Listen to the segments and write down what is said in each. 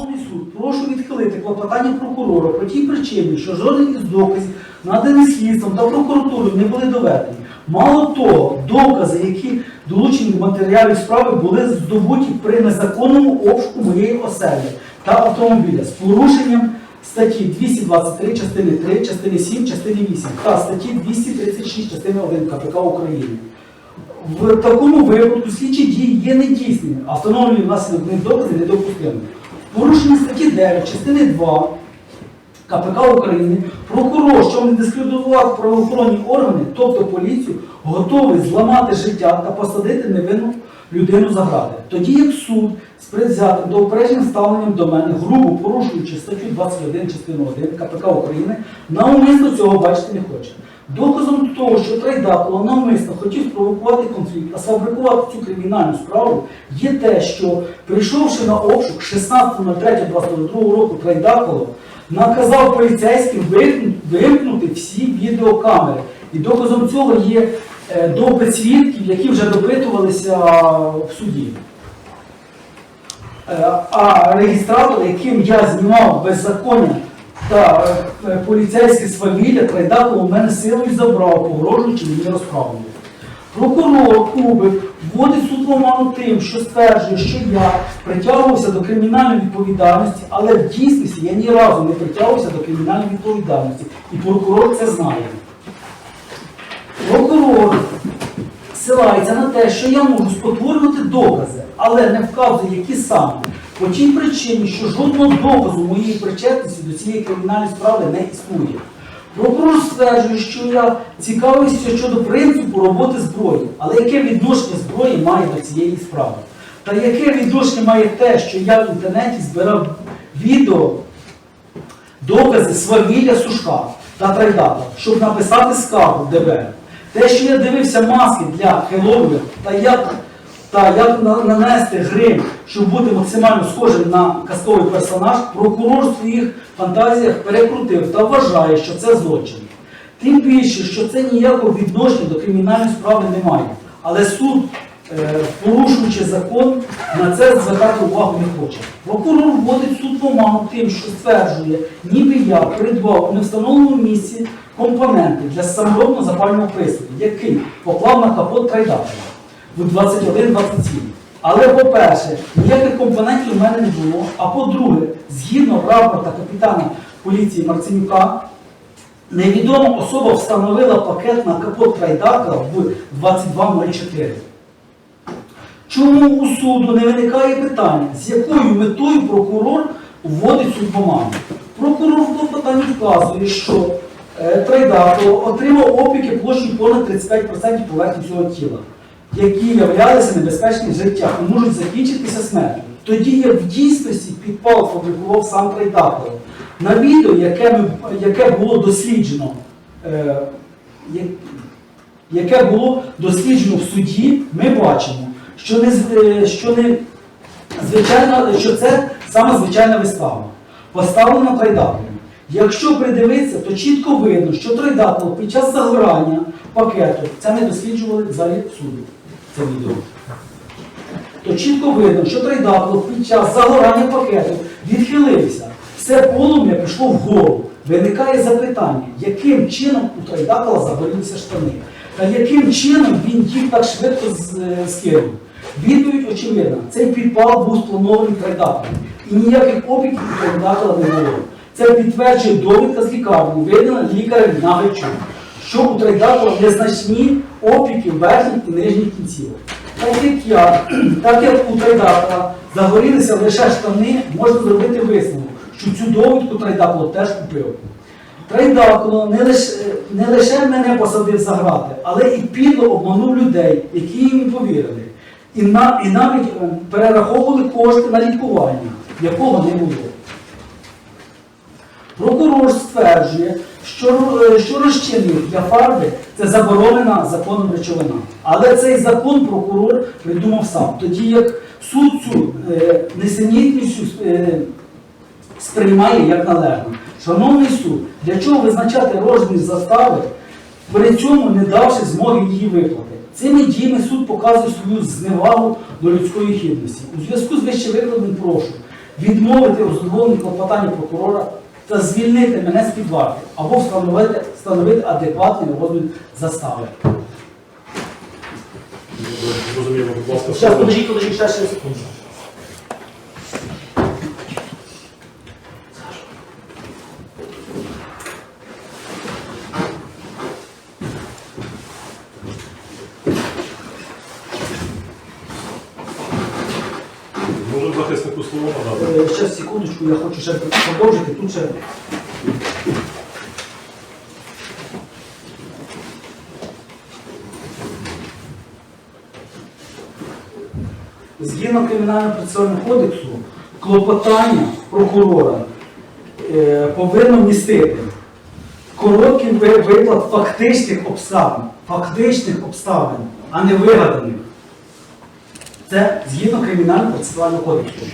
Шановний суд, прошу відхилити клопотання прокурора по тій причині, що жоден із доказів, наданих слідством та прокуратурою, не були доведені. Мало того, докази, які долучені в матеріалі справи, були здобуті при незаконному обшуку моєї оселі та автомобіля з порушенням статті 223 частини 3, частини 7, частини 8 та статті 236 частини 1 КПК України. В такому випадку слідчі дії є недійсними, а встановлені внаслідок них докази недопустимими. В порушенні статті 9 частини 2 КПК України прокурор, щоб не дискредитувати правоохоронні органи, тобто поліцію, готовий зламати життя та посадити невинну людину за грати. Тоді як суд з предвзятим до опережним ставленням до мене, грубо порушуючи статтю 21 частину 1 КПК України, навмисно цього бачити не хоче. Доказом того, що Трайдакова навмисно хотів спровокувати конфлікт, а сфабрикувати цю кримінальну справу, є те, що прийшовши на обшук 16.03.22 року Трайдакова, наказав поліцейським вимкнути, вимкнути всі відеокамери. І доказом цього є е, допит свідків, які вже допитувалися в суді. Е, А реєстратор, яким я знімав беззаконня та е, е, поліцейське свавілля, Трайдакова у мене силою забрав, погрожуючи мені розправою. Прокурор Кубик вводить суд в оману тим, що стверджує, що я притягувався до кримінальної відповідальності, але в дійсності я ні разу не притягувався до кримінальної відповідальності. І прокурор це знає. Прокурор ссилається на те, що я можу спотворювати докази, але не вказує, які саме. По тій причині, що жодного доказу моєї причетності до цієї кримінальної справи не існує. Прокурор стверджує, що я цікавився щодо принципу роботи зброї, але яке відношення зброї має до цієї справи? Та яке відношення має те, що я в інтернеті збирав відео, докази свавілля Сушка та Трайдата, щоб написати скаргу в ДБР. Те, що я дивився маски для Хеллоуіна та як, та як нанести грим, щоб бути максимально схожим на казковий персонаж, прокурор в своїх фантазіях перекрутив та вважає, що це злочин. Тим більше, що це ніякого відношення до кримінальної справи не має. Але суд, е, порушуючи закон, на це звертати увагу не хоче. Прокурор вводить суд в тим, що стверджує, ніби я придбав у невстановленому місці компоненти для саморобного запального пристрою, який поклав на капот трайдатора в 21-27. Але, по-перше, ніяких компонентів у мене не було. А по-друге, згідно рапорта капітана поліції Марценюка, невідома особа встановила пакет на капот трайдака в 22.04. Чому у суду не виникає питання, з якою метою прокурор вводить суд в? Прокурор в клопотанні вказує, що е, Трайдаков отримав опіки площею понад 35% поверхні цього тіла, які являлися небезпечним життя і можуть закінчитися смертю. Тоді як в дійсності підпал фабрикував сам Трайдаков. На відео, яке, яке було досліджено, е, яке було досліджено в суді, ми бачимо, що не, е, що не звичайна, що це саме звичайна вистава, поставлена трайдаковим. Якщо придивитися, то чітко видно, що трайдаков під час загорання пакету, це ми досліджували в залі суду, це відео. То чітко видно, що трайдаков під час загорання пакету відхилився. Все полум'я пішло вгору. Виникає запитання, яким чином у Трайдакова загорілися штани? Та яким чином він їх так швидко е, скинув? Відповідь очевидна, цей підпал був спланований Трайдаковим. І ніяких опіків у Трайдакова не було. Це підтверджує довідка з лікарні, видана лікарем на Нагайчук, що у Трайдакова незначні опіки верхніх і нижніх кінцівок. Так як я, так як у Трайдакова загорілися лише штани, можна зробити висновок, що цю довідку Трайдакова теж купив. Трайдакуло не лише, не лише мене посадив за грати, але і підло обманув людей, які їм повірили. І, на, і навіть е, перераховували кошти на лікування, якого не було. Прокурор стверджує, що, е, що розчинник для фарби це заборонена законом речовина. Але цей закон прокурор придумав сам. Тоді як суд цю е, несенітністю е, сприймає як належно. Шановний суд, для чого визначати розмір застави, при цьому не давши змоги її виплати? Цими діями суд показує свою зневагу до людської гідності. У зв'язку з вищевикладеним прошу відмовити у клопотання прокурора та звільнити мене з під варти або встановити, встановити адекватний розмір застави. Зрозуміло, будь ласка, Зараз, слово. подождіть, подождіть, ще, ще секунду. Можемо захиснику слово надати. Е, Ще секундочку, я хочу ще продовжити. Згідно кримінального процесуального кодексу, клопотання прокурора е, повинно містити короткий ви- виклад фактичних обставин, фактичних обставин, а не вигаданих. Це згідно кримінального процесуального кодексу.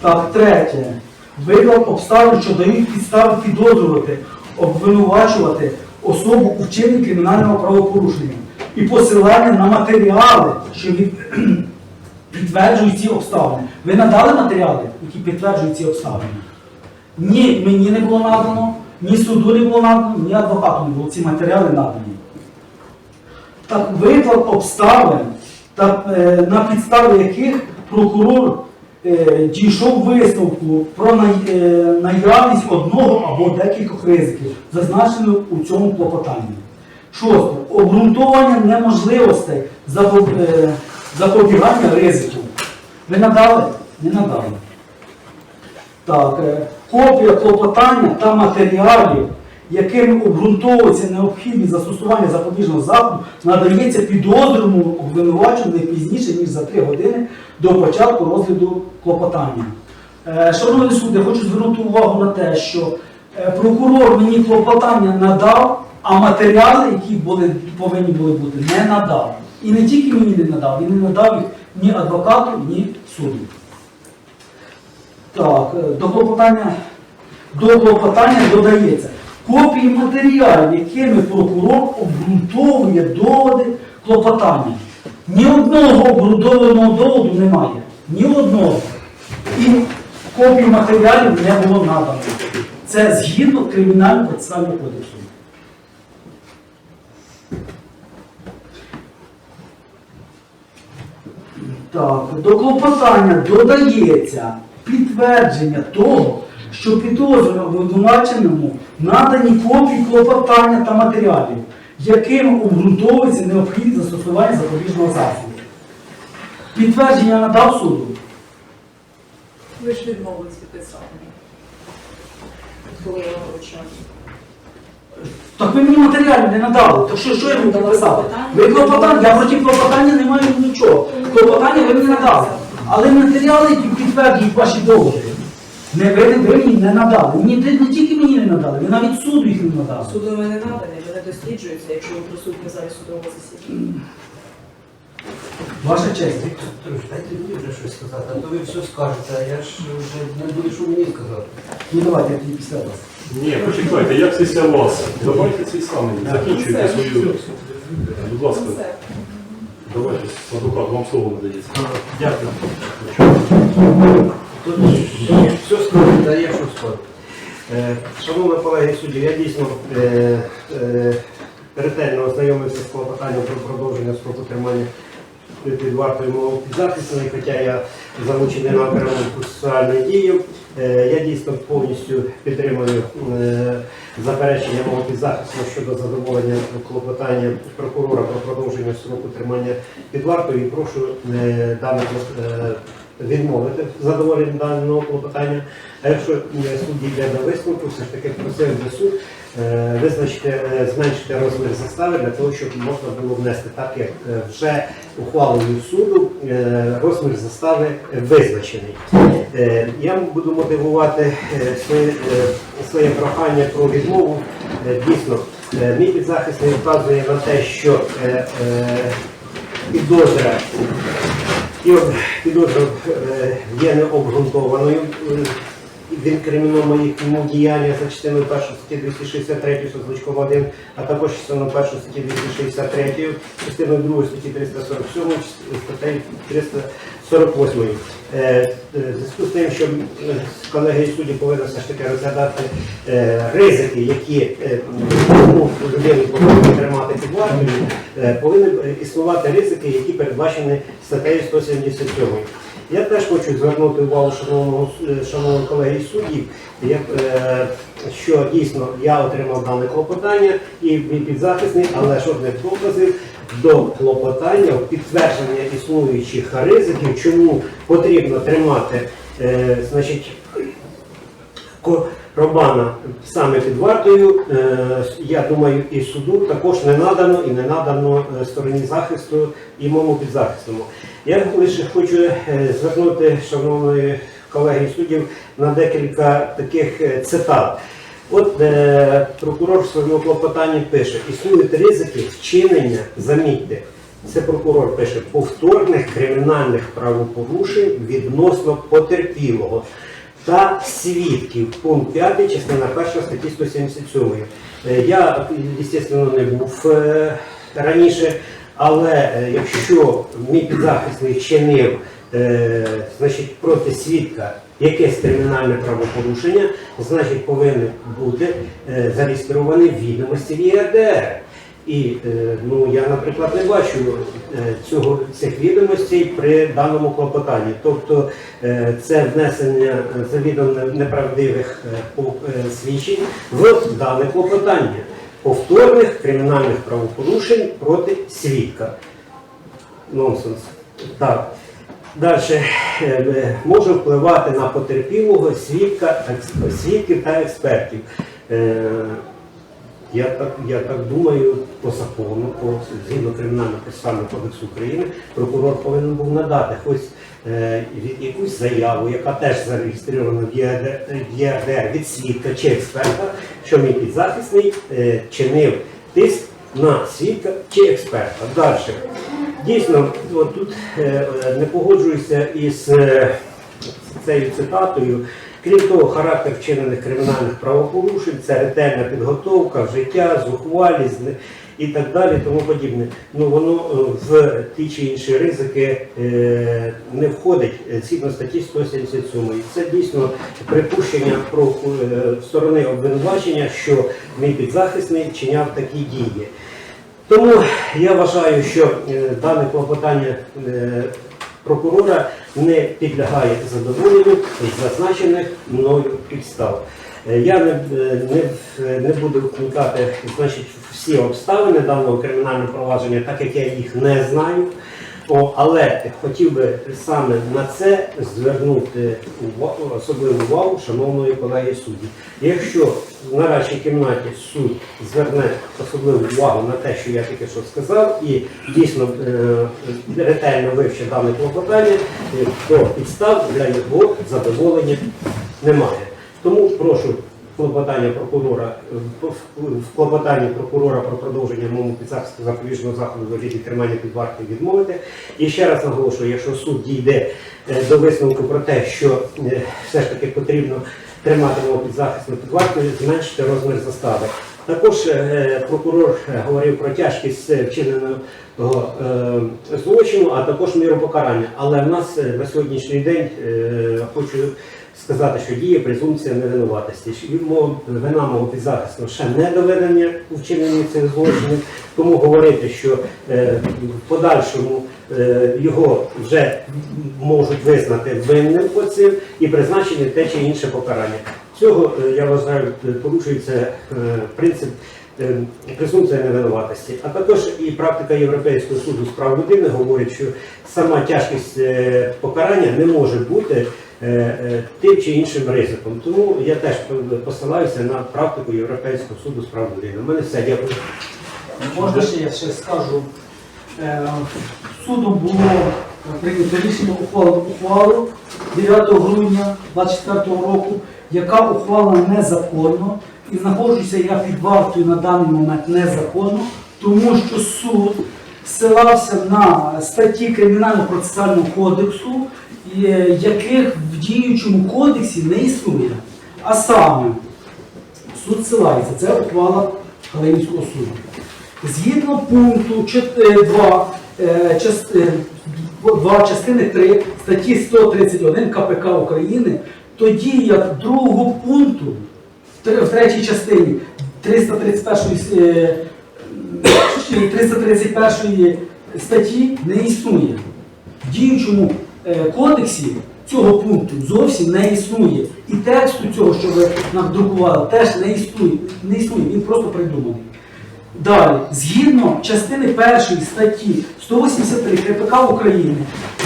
Так, третє. Виклад обставин, що дають підстави підозрювати, обвинувачувати особу у вчиненні кримінального правопорушення і посилання на матеріали, що від- підтверджують ці обставини. Ви надали матеріали, які підтверджують ці обставини? Ні, мені не було надано, ні суду не було надано, ні адвокату не було ці матеріали надані. Так, виклад обставин, та, е, на підставі яких прокурор дійшов висновку про е, наявність одного або декількох ризиків, зазначених у цьому клопотанні. Шосте. Обґрунтування неможливостей е, запобігання ризику. Ви надали? Не надали. Так, е, копія клопотання та матеріалів, якими обґрунтовується необхідність застосування запобіжного заходу, надається підозрюваному обвинуваченню не пізніше, ніж за три години до початку розгляду клопотання. Е, Шановний суд, хочу звернути увагу на те, що е, прокурор мені клопотання надав, а матеріали, які були, повинні були бути, не надав. І не тільки мені не надав, він не надав їх ні адвокату, ні суду. Так, е, до клопотання, до клопотання додається копії матеріалів, якими прокурор обґрунтовує доводи клопотання. Ні одного обґрунтованого доводу немає. Ні одного. І копії матеріалів не було надано. Це згідно кримінального процесуального кодексу. Так, до клопотання додається підтвердження того, що підозрюваному обвинуваченому надані копії клопотання та матеріалів, яким обґрунтовується необхідність застосування запобіжного заходу. Підтвердження надав суду. Ви ж відмовились підписати. Коли я вручаю. Так ви мені матеріалів не надали. Так що, що я буду писати? Ви клопотання, я проти клопотання не маю нічого. Клопотання ви мені надали. Але матеріали, які підтверджують ваші доводи, не ви, ви мені не надали. Ні, ти- не тільки мені не надали, ви навіть суду їх не надали. Судом не наданий, вони досліджуються, якщо ви присутні залі судового засідання. Ваша честь. Петрович, дайте мені вже щось сказати, а то ви все скажете, а я ж вже не буду, що мені сказати. Ну давайте я тоді після вас. Ні, почекайте, як після вас? Давайте цей самий, закінчуйте свою. Будь ласка, Все. давайте, адвокат, вам слово надається. Дякую. Все скажете, а я що скажу. Е, Шановні колеги судді, я дійсно е, е, ретельно ознайомився з клопотанням про продовження строку тримання під вартою мого підзахисної, хоча я залучений на окрему процесуальну дію. Е, Я дійсно повністю підтримую заперечення мого підзахисного щодо задоволення клопотання прокурора про продовження строку тримання під вартою і прошу е, відмовити в задоволенні даного клопотання. А якщо е, суд дійде до висновку, все ж таки просив би суд е, визначити, е, зменшити розмір застави для того, щоб можна було внести так, як е, вже ухвалою суду розмір застави визначений. Я буду мотивувати своє, своє прохання про відмову. Дійсно, мій підзахисний вказує на те, що підозра об- підозра е, є необґрунтованою. Е, Він кримінує їхньому діяння за частиною 1 статті 263 со значком 1, а також частиною 1 статті 263, частиною 2 статті 347, статтею 48. Е, е, зв'язку з тим, що е, колеги і судді повинні все ж таки розглядати ризики, які ну, людину повинні тримати під вартою, повинні існувати ризики, які передбачені статтею 177. Я теж хочу звернути увагу шановного шановного колеги суддів, що дійсно я отримав дане клопотання і мій підзахисний, але жодних доказів до клопотання в підтвердження існуючих ризиків, чому потрібно тримати е, значить, Романа саме під вартою, е, я думаю, і суду також не надано і не надано е, стороні захисту і моєму підзахисному. Я лише хочу е, звернути, шановної колеги суддів, на декілька таких цитат. От е, прокурор в своєму клопотанні пише, існують ризики вчинення, замітьте, це прокурор пише, повторних кримінальних правопорушень відносно потерпілого та свідків. Пункт 5, частина 1 статті 177. Е, Я, звісно, не був е, раніше, але е, якщо мій підзахисний вчинив е, значить, проти свідка якесь кримінальне правопорушення, значить повинен бути е, зареєстрований відомості в ЄРДР. І е, ну, я, наприклад, не бачу е, цього, цих відомостей при даному клопотанні. Тобто е, це внесення завідомо неправдивих свідчень в дане клопотання повторних кримінальних правопорушень проти свідка. Нонсенс. Так. Далі може впливати на потерпілого свідка, свідків та експертів. Е, я так, я так думаю, по закону, по згідно кримінального процесуального кодексу України, прокурор повинен був надати хоч е, якусь заяву, яка теж зареєстрована в ЄРДР, від свідка чи експерта, що мій підзахисний е, чинив тиск на свідка чи експерта. Далі. Дійсно, от тут е, е, не погоджуюся із е, цією цитатою. Крім того, характер вчинених кримінальних правопорушень це ретельна підготовка, вжиття, зухвалість і так далі, тому подібне. Ну воно в ті чи інші ризики не входить згідно статті 177. Це дійсно припущення про сторони обвинувачення, що мій підзахисний вчиняв такі дії. Тому я вважаю, що е, дане клопотання е, прокурора не підлягає задоволенню зазначених мною підстав. Е, Я не, не, не буду вникати значить, всі обставини даного кримінального провадження, так як я їх не знаю. О, але хотів би саме на це звернути ува- особливу увагу шановної колеги судді. Якщо в нарадчій кімнаті суд зверне особливу увагу на те, що я тільки що сказав, і дійсно е, ретельно вивчить дане клопотання, то підстав для його задоволення немає. Тому прошу клопотання прокурора в в клопотанні прокурора про продовження моєму підзахисту запобіжного заходу в вигляді тримання під вартою відмовити. І ще раз наголошую, якщо суд дійде е, до висновку про те, що е, все ж таки потрібно тримати мого підзахисну під вартою, зменшити розмір застави. Також е, прокурор е, говорив про тяжкість е, вчиненого е, злочину, а також міру покарання. Але в нас е, на сьогоднішній день е, хочу сказати, що діє презумпція невинуватості. Вина мого підзахисного ще не доведення у цих злочинів, тому говорити, що е, в подальшому е, його вже можуть визнати винним по цим і призначити те чи інше покарання. Цього е, я вважаю порушується принцип презумпція невинуватості. А також і практика Європейського суду з прав людини говорить, що сама тяжкість покарання не може бути тим чи іншим ризиком. Тому я теж посилаюся на практику Європейського суду з прав людини. У мене все, дякую. Можна ще я ще скажу. Е, Судом було прийнято рішення ухвалити ухвалу 9 грудня 2024 року, яка ухвалена незаконно. І знаходжуся я під вартою на даний момент незаконно, тому що суд ссилався на статті Кримінального процесуального кодексу, е, яких в діючому кодексі не існує. А саме, суд ссилається, це ухвала Галинського суду. Згідно пункту 2 2 частини 3 статті 131 КПК України, тоді як другого пункту в тр- третій частині 331 е, 331 статті не існує. В діючому е, кодексі цього пункту зовсім не існує. І тексту цього, що ви надрукували, теж не існує. Не існує, він просто придуманий. Далі, згідно частини першої статті 183 КПК України,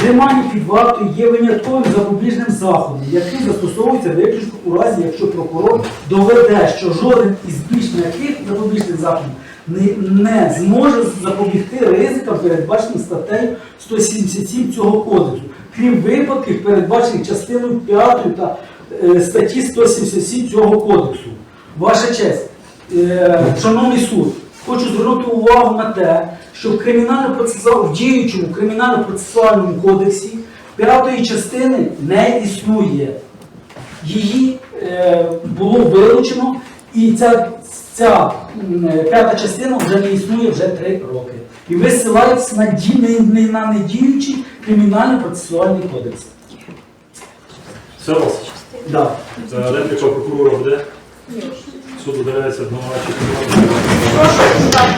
тримання під вартою є винятковим запобіжним заходом, який застосовується виключно у разі, якщо прокурор доведе, що жоден із більш м'яких запобіжних заходів не, зможе запобігти ризикам, передбаченим статтею 177 цього кодексу, крім випадків, передбачених частиною 5 та е, статті 177 цього кодексу. Ваша честь, е, шановний суд, хочу звернути увагу на те, що в кримінально в діючому кримінально-процесуальному кодексі п'ятої частини не існує. Її е, було вилучено, і ця, ця е, п'ята частина вже не існує вже три роки. І ви ссилаєтесь на, ді, не, не на недіючий кримінально-процесуальний кодекс. Все у вас? Да. Репліка прокурора буде. Ні. Суд удаляється до Прошу, так.